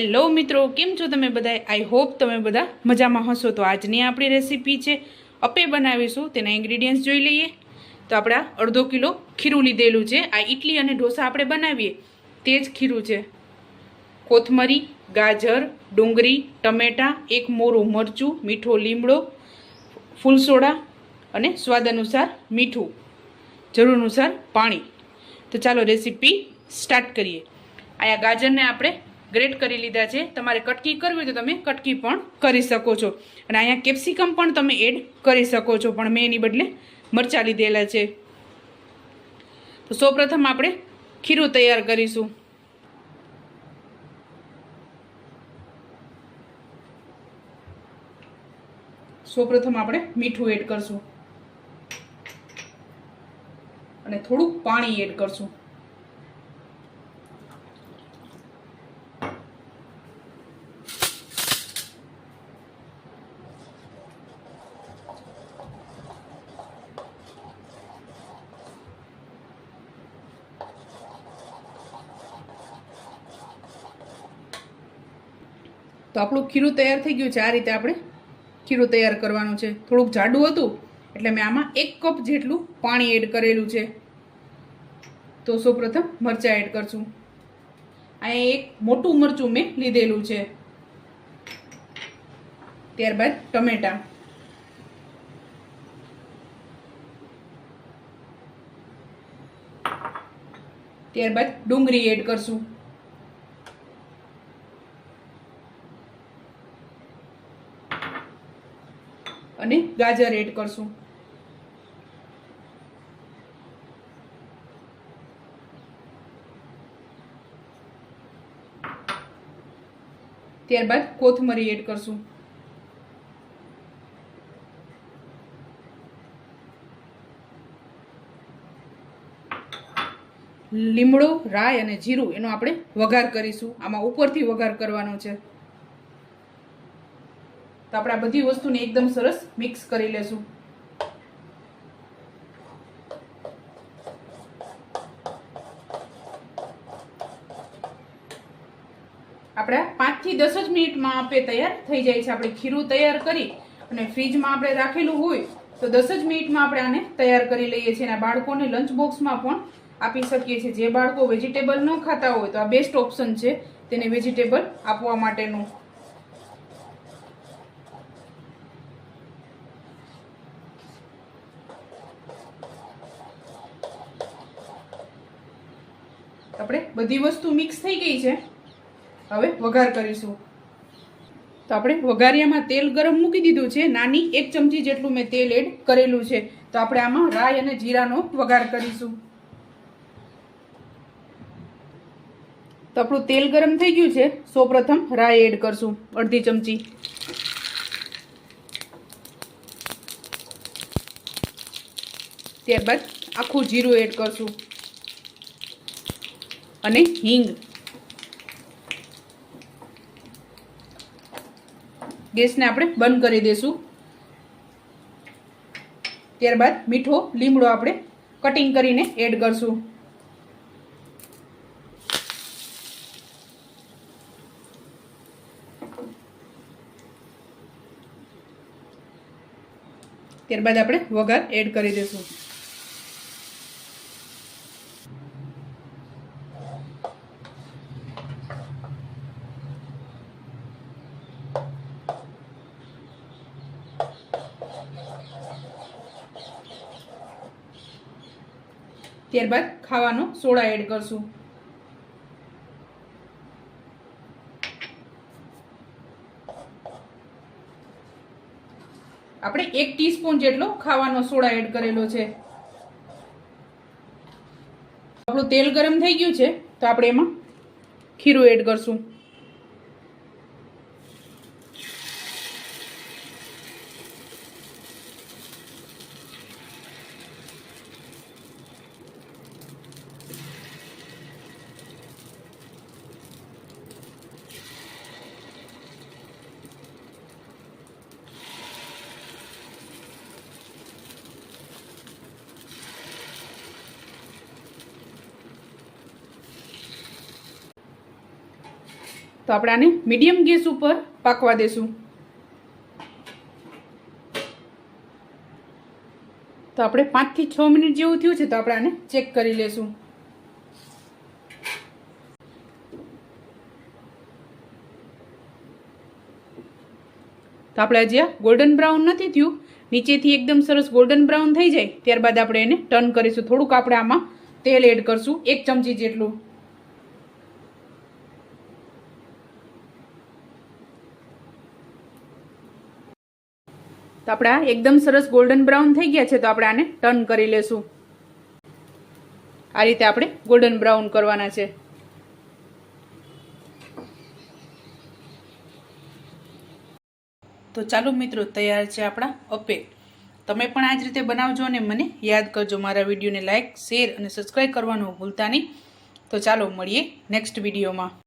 Hello મિત્રો, કેમ છો તમે બધા આઈ હોપ તમે બધા મજામાં હશો. તો આજની આપણી રેસીપી છે અપે બનાવીશું. તેના ઇન્ગ્રીડિયન્ટ્સ જોઈ લઈએ. તો આપણા અડધો કિલો ખીરું લીધેલું છે. આ ઇડલી અને ઢોસા આપણે બનાવીએ. તે જ ખીરું છે. કોથમરી, ગાજર, ડુંગળી, ટમેટાં, એક મોરું મરચું, મીઠો લીમડો, ફૂલસોડા અને સ્વાદ અનુસાર મીઠું. જરૂર અનુસાર પાણી. તો ચાલો રેસીપી સ્ટાર્ટ કરીએ. અહીંયા ગાજરને આપણે ગ્રેટ કરી લીધા છે. તમારે કટકી કરવી તો તમે કટકી પણ કરી શકો છો. અને અહીંયા કેપ્સિકમ પણ તમે એડ કરી શકો છો, પણ મેં એની બદલે મરચાં લીધેલા છે. તો સૌપ્રથમ આપણે ખીરું તૈયાર કરીશું. સૌપ્રથમ આપણે મીઠું એડ કરશું. અને થોડુંક પાણી એડ કરશું. તો આપણું ખીરું તૈયાર થઈ ગયું છે. આ રીતે આપણે ખીરું તૈયાર કરવાનું છે. થોડુંક જાડું હતું, એટલે મેં આમાં એક કપ જેટલું પાણી એડ કરેલું છે. તો સૌપ્રથમ મરચાં એડ કરશું. અહીંયા એક મોટું મરચું મેં લીધેલું છે. ત્યારબાદ ટમેટાં. ત્યારબાદ ડુંગળી એડ કરશું. અને ગાજર એડ કરશું. ત્યારબાદ કોથમરી એડ કરશું. લીમડો રાય અને જીરું એનો આપણે વઘાર કરીશું. આમાં ઉપરથી વઘાર કરવાનો છે. તો આપણે આ બધી વસ્તુને એકદમ સરસ મિક્સ કરી લેશું. આપણે પાંચથી દસ જ મિનિટમાં આપે તૈયાર થઈ જાય છે. આપણે ખીરું તૈયાર કરી અને ફ્રીજમાં આપણે રાખેલું હોય તો દસ જ મિનિટમાં આપણે આને તૈયાર કરી લઈએ છીએ અને બાળકોને લંચ બોક્સમાં પણ આપી શકીએ છીએ. જે બાળકો વેજીટેબલ ન ખાતા હોય તો આ બેસ્ટ ઓપ્શન છે તેને વેજીટેબલ આપવા માટેનું. આપણે બધી વસ્તુ મિક્સ થઈ ગઈ છે. હવે વઘાર કરીશું. તો આપણે વઘારિયામાં તેલ ગરમ મૂકી દીધું છે. નાની એક ચમચી જેટલું મેં તેલ એડ કરેલું છે. તો આપણે આમાં રાય અને જીરાનો વઘાર કરીશું. તો આપણું તેલ ગરમ થઈ ગયું છે. સૌપ્રથમ રાઈ એડ કરશું. અડધી ચમચી. ત્યારબાદ આખું જીરું એડ કરશું. અને હિંગ. ગેસને આપણે બંધ કરી દઈશું ત્યારબાદ મીઠો લીમડો આપણે કટિંગ કરીને એડ કરશું. ત્યારબાદ આપણે વઘાર એડ કરી દઈશું ત્યારબાદ ખાવાનો સોડા એડ કરશું. આપણે એક ટીસ્પૂન જેટલો ખાવાનો સોડા એડ કરેલો છે. આપણું તેલ ગરમ થઈ ગયું છે, તો આપણે એમાં ખીરું એડ કરશું. તો આપણે આને મીડિયમ ગેસ ઉપર પાકવા દેશું. તો આપણે પાંચથી છ મિનિટ જેવું થયું છે તો આપણે આને ચેક કરી લેશું. તો આપણે હજી ગોલ્ડન બ્રાઉન નથી થયું. નીચેથી એકદમ સરસ ગોલ્ડન બ્રાઉન થઈ જાય. ત્યારબાદ આપણે એને ટર્ન કરીશું. થોડુંક આપણે આમાં તેલ એડ કરશું. એક ચમચી જેટલું. તો આપણે એકદમ સરસ ગોલ્ડન બ્રાઉન થઈ ગયા છે, તો આપણે આને ટર્ન કરી લેશું. આ રીતે આપણે ગોલ્ડન બ્રાઉન કરવાના છે. તો ચાલો મિત્રો, તૈયાર છે આપણા અપે તમે પણ આ જ રીતે બનાવજો અને મને યાદ કરજો મારા વિડીયોને લાઇક શેર અને સબસ્ક્રાઈબ કરવાનું ભૂલતા નહીં. તો ચાલો મળીએ નેક્સ્ટ વિડીયોમાં.